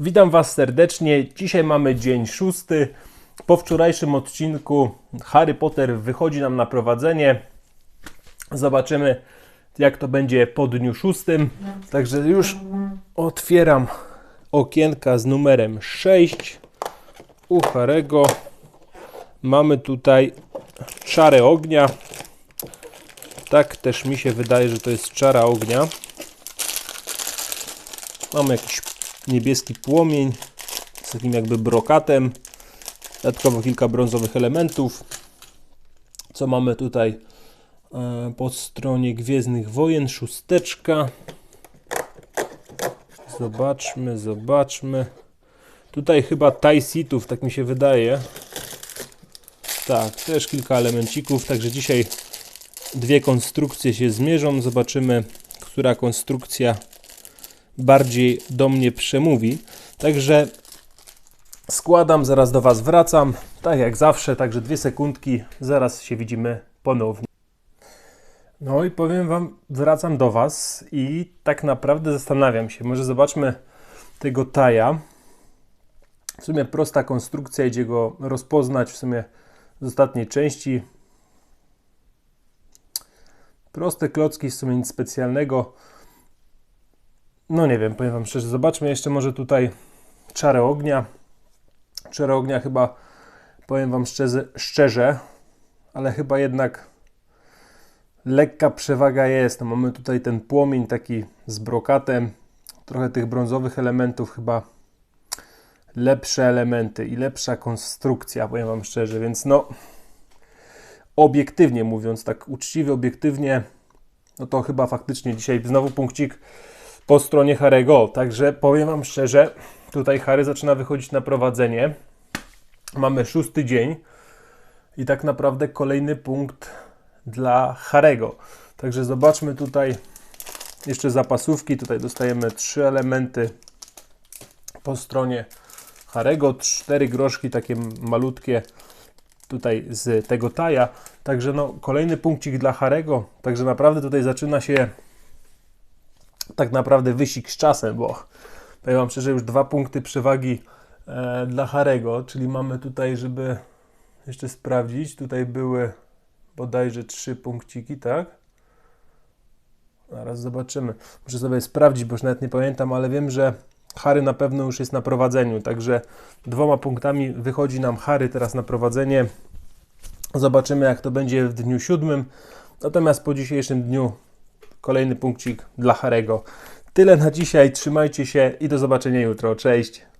Witam Was serdecznie. Dzisiaj mamy dzień szósty. Po wczorajszym odcinku Harry Potter wychodzi nam na prowadzenie. Zobaczymy, jak to będzie po dniu szóstym. Także już otwieram okienka z numerem 6 u Harego. Mamy tutaj czarę ognia. Tak też mi się wydaje, że to jest czara ognia. Mamy jakiś niebieski płomień z takim jakby brokatem. Dodatkowo kilka brązowych elementów. Co mamy tutaj e, po stronie Gwiezdnych Wojen? Szósteczka. Zobaczmy, zobaczmy. Tutaj chyba Taisitów, tak mi się wydaje. Tak, też kilka elemencików, także dzisiaj dwie konstrukcje się zmierzą. Zobaczymy, która konstrukcja bardziej do mnie przemówi. Także składam, zaraz do Was wracam. Tak jak zawsze, także dwie sekundki, zaraz się widzimy ponownie. No i powiem Wam, wracam do Was i tak naprawdę zastanawiam się, może zobaczmy tego taja. W sumie prosta konstrukcja, idzie go rozpoznać w sumie z ostatniej części. Proste klocki, w sumie nic specjalnego. No nie wiem, powiem Wam szczerze, zobaczmy jeszcze może tutaj czarę ognia. Czarę ognia chyba, powiem Wam szczerze, szczerze ale chyba jednak lekka przewaga jest. No mamy tutaj ten płomień taki z brokatem, trochę tych brązowych elementów, chyba lepsze elementy i lepsza konstrukcja, powiem Wam szczerze, więc no obiektywnie mówiąc, tak uczciwie, obiektywnie, no to chyba faktycznie dzisiaj znowu punkcik po stronie Harego. Także powiem Wam szczerze, tutaj Harry zaczyna wychodzić na prowadzenie. Mamy szósty dzień i tak naprawdę kolejny punkt dla Harego. Także zobaczmy tutaj jeszcze zapasówki. Tutaj dostajemy trzy elementy po stronie Harego, cztery groszki takie malutkie tutaj z tego taja. Także no, kolejny punkcik dla Harego. Także naprawdę tutaj zaczyna się tak naprawdę wyścig z czasem, bo powiem Wam szczerze, już dwa punkty przewagi e, dla Harego, czyli mamy tutaj, żeby jeszcze sprawdzić, tutaj były bodajże trzy punkciki, tak? Zaraz zobaczymy. Muszę sobie sprawdzić, bo już nawet nie pamiętam, ale wiem, że Harry na pewno już jest na prowadzeniu, także dwoma punktami wychodzi nam Harry teraz na prowadzenie. Zobaczymy, jak to będzie w dniu siódmym. Natomiast po dzisiejszym dniu kolejny punkcik dla Harego. Tyle na dzisiaj, trzymajcie się i do zobaczenia jutro. Cześć!